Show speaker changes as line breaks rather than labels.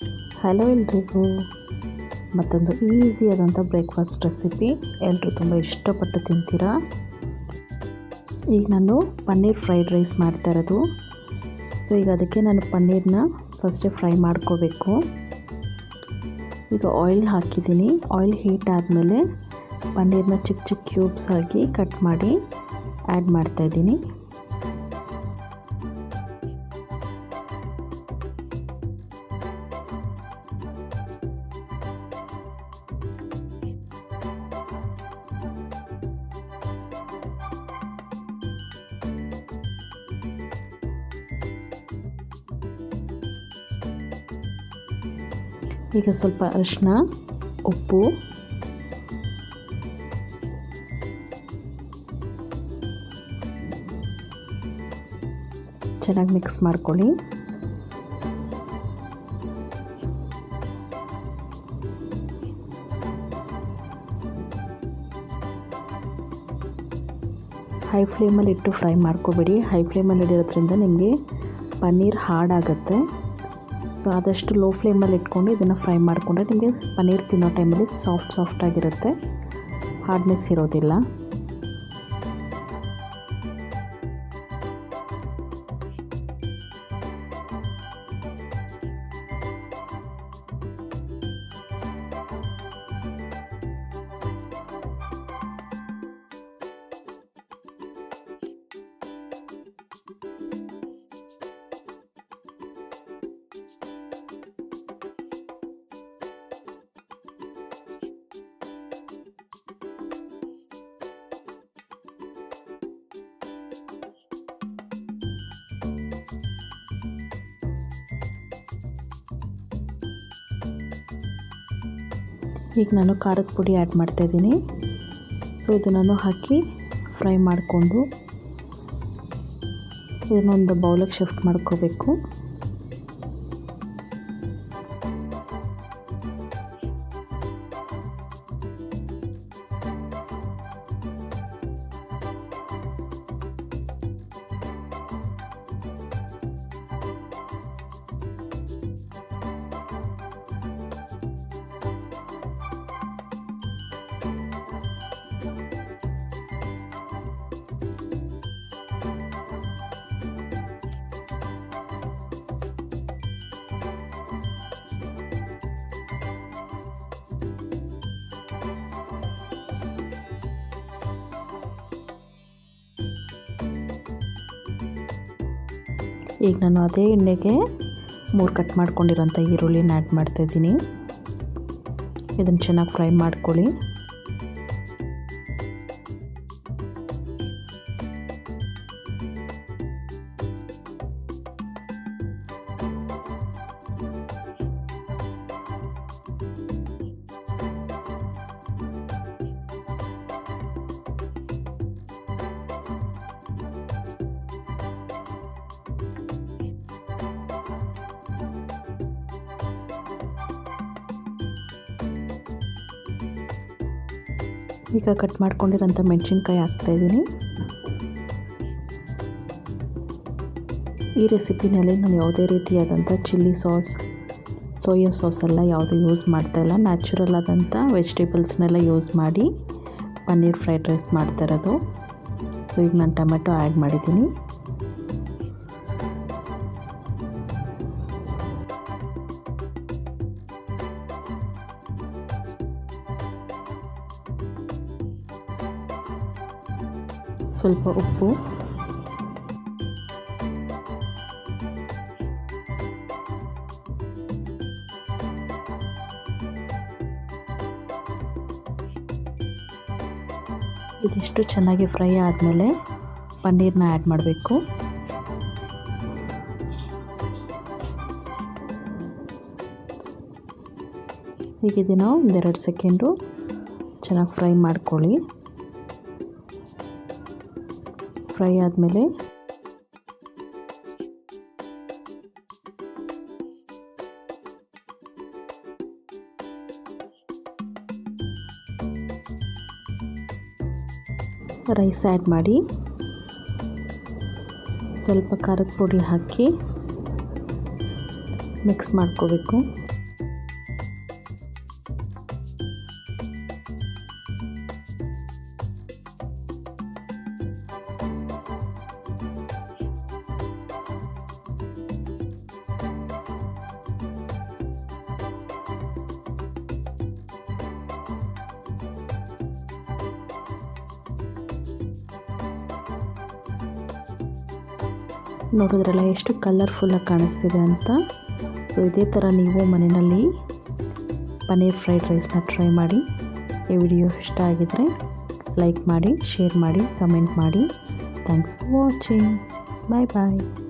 Hello ಎಲ್ರಿಗೂ. ಮತ್ತೊಂದು ಈಸಿಯಾದಂಥ breakfast recipe ಎಲ್ಲರೂ ತುಂಬ ಇಷ್ಟಪಟ್ಟು ತಿಂತೀರಾ? ಈಗ ನಾನು ಪನ್ನೀರ್ ಫ್ರೈಡ್ ರೈಸ್ ಮಾಡ್ತಾ ಇರೋದು. ಸೊ ಈಗ ಅದಕ್ಕೆ ನಾನು ಪನ್ನೀರನ್ನ ಫಸ್ಟೇ ಫ್ರೈ ಮಾಡ್ಕೋಬೇಕು. ಈಗ ಆಯಿಲ್ ಹಾಕಿದ್ದೀನಿ. ಆಯಿಲ್ ಹೀಟ್ ಆದಮೇಲೆ ಪನ್ನೀರನ್ನ ಚಿಕ್ಕ ಚಿಕ್ಕ ಕ್ಯೂಬ್ಸ್ ಆಗಿ ಕಟ್ ಮಾಡಿ ಆ್ಯಡ್ ಮಾಡ್ತಾಯಿದ್ದೀನಿ ಈಗ ಸ್ವಲ್ಪ ಅರಿಶಿನ ಉಪ್ಪು. ಚೆನ್ನಾಗಿ ಮಿಕ್ಸ್ ಮಾಡ್ಕೊಳ್ಳಿ. ಹೈ ಫ್ಲೇಮಲ್ಲಿ ಇಟ್ಟು ಫ್ರೈ ಮಾಡ್ಕೋಬೇಡಿ. ಹೈ ಫ್ಲೇಮಲ್ಲಿ ಇಡಿರೋದ್ರಿಂದ ನಿಮಗೆ ಪನ್ನೀರ್ ಹಾರ್ಡಾಗುತ್ತೆ ಸೊ ಆದಷ್ಟು ಲೋ ಫ್ಲೇಮಲ್ಲಿ ಇಟ್ಕೊಂಡು ಇದನ್ನು ಫ್ರೈ ಮಾಡಿಕೊಂಡ್ರೆ ನಿಮಗೆ ಪನ್ನೀರ್ ತಿನ್ನೋ ಟೈಮಲ್ಲಿ ಸಾಫ್ಟ್ ಸಾಫ್ಟಾಗಿರುತ್ತೆ ಹಾರ್ಡ್ನೆಸ್ ಇರೋದಿಲ್ಲ. ಈಗ ನಾನು ಖಾರದ ಪುಡಿ ಆ್ಯಡ್ ಮಾಡ್ತಾಯಿದ್ದೀನಿ ಸೊ ಇದನ್ನು ಹಾಕಿ ಫ್ರೈ ಮಾಡಿಕೊಂಡು, ಇದನ್ನೊಂದು ಬೌಲಿಗೆ ಶಿಫ್ಟ್ ಮಾಡ್ಕೋಬೇಕು. ಈಗ ನಾನು ಅದೇ ಎಣ್ಣೆಗೆ ಮೂರು ಕಟ್ ಮಾಡ್ಕೊಂಡಿರೋಂಥ ಈರುಳ್ಳಿನ ಆ್ಯಡ್ ಮಾಡ್ತಾಯಿದ್ದೀನಿ ಇದನ್ನು ಚೆನ್ನಾಗಿ ಫ್ರೈ ಮಾಡ್ಕೊಳ್ಳಿ. ಈಗ ಕಟ್ ಮಾಡ್ಕೊಂಡಿರೋಂಥ ಮೆಣಸಿನ್ಕಾಯಿ ಹಾಕ್ತಾಯಿದ್ದೀನಿ ಈ ರೆಸಿಪಿನಲ್ಲಿ ನಾನು ಯಾವುದೇ ರೀತಿಯಾದಂಥ ಚಿಲ್ಲಿ ಸಾಸ್, ಸೋಯಾ ಸಾಸ್ ಎಲ್ಲ ಯಾವುದು ಯೂಸ್ ಮಾಡ್ತಾ ಇಲ್ಲ. ನ್ಯಾಚುರಲ್ ಆದಂಥ ವೆಜಿಟೇಬಲ್ಸ್ನೆಲ್ಲ ಯೂಸ್ ಮಾಡಿ ಪನ್ನೀರ್ ಫ್ರೈಡ್ ರೈಸ್ ಮಾಡ್ತಾ ಇರೋದು. ಸೊ, ಈಗ ನಾನು ಟೊಮೆಟೊ ಆ್ಯಡ್ ಮಾಡಿದ್ದೀನಿ. ಸ್ವಲ್ಪ ಉಪ್ಪು. ಇದಿಷ್ಟು ಚೆನ್ನಾಗಿ ಫ್ರೈ ಆದಮೇಲೆ ಪನ್ನೀರ್ನ ಆ್ಯಡ್ ಮಾಡಬೇಕು. ಈಗ ಇದನ್ನು ಒಂದೆರಡು ಸೆಕೆಂಡು ಚೆನ್ನಾಗಿ ಫ್ರೈ ಮಾಡ್ಕೊಳ್ಳಿ. ಫ್ರೈ ಆದಮೇಲೆ ರೈಸ್ ಆ್ಯಡ್ ಮಾಡಿ ಸ್ವಲ್ಪ ಖಾರದ ಪುಡಿ ಹಾಕಿ ಮಿಕ್ಸ್ ಮಾಡ್ಕೋಬೇಕು. ನೋಡಿದ್ರಲ್ಲ ಎಷ್ಟು ಕಲರ್ಫುಲ್ಲಾಗಿ ಕಾಣಿಸ್ತಿದೆ ಅಂತ. ಸೊ ಇದೇ ಥರ ನೀವು ಮನೆಯಲ್ಲಿ ಪನ್ನೀರ್ ಫ್ರೈಡ್ ರೈಸ್ನ ಟ್ರೈ ಮಾಡಿ. ಈ ವಿಡಿಯೋ ಇಷ್ಟ ಆಗಿದರೆ ಲೈಕ್ ಮಾಡಿ ಶೇರ್ ಮಾಡಿ ಕಮೆಂಟ್ ಮಾಡಿ. Thanks for watching bye bye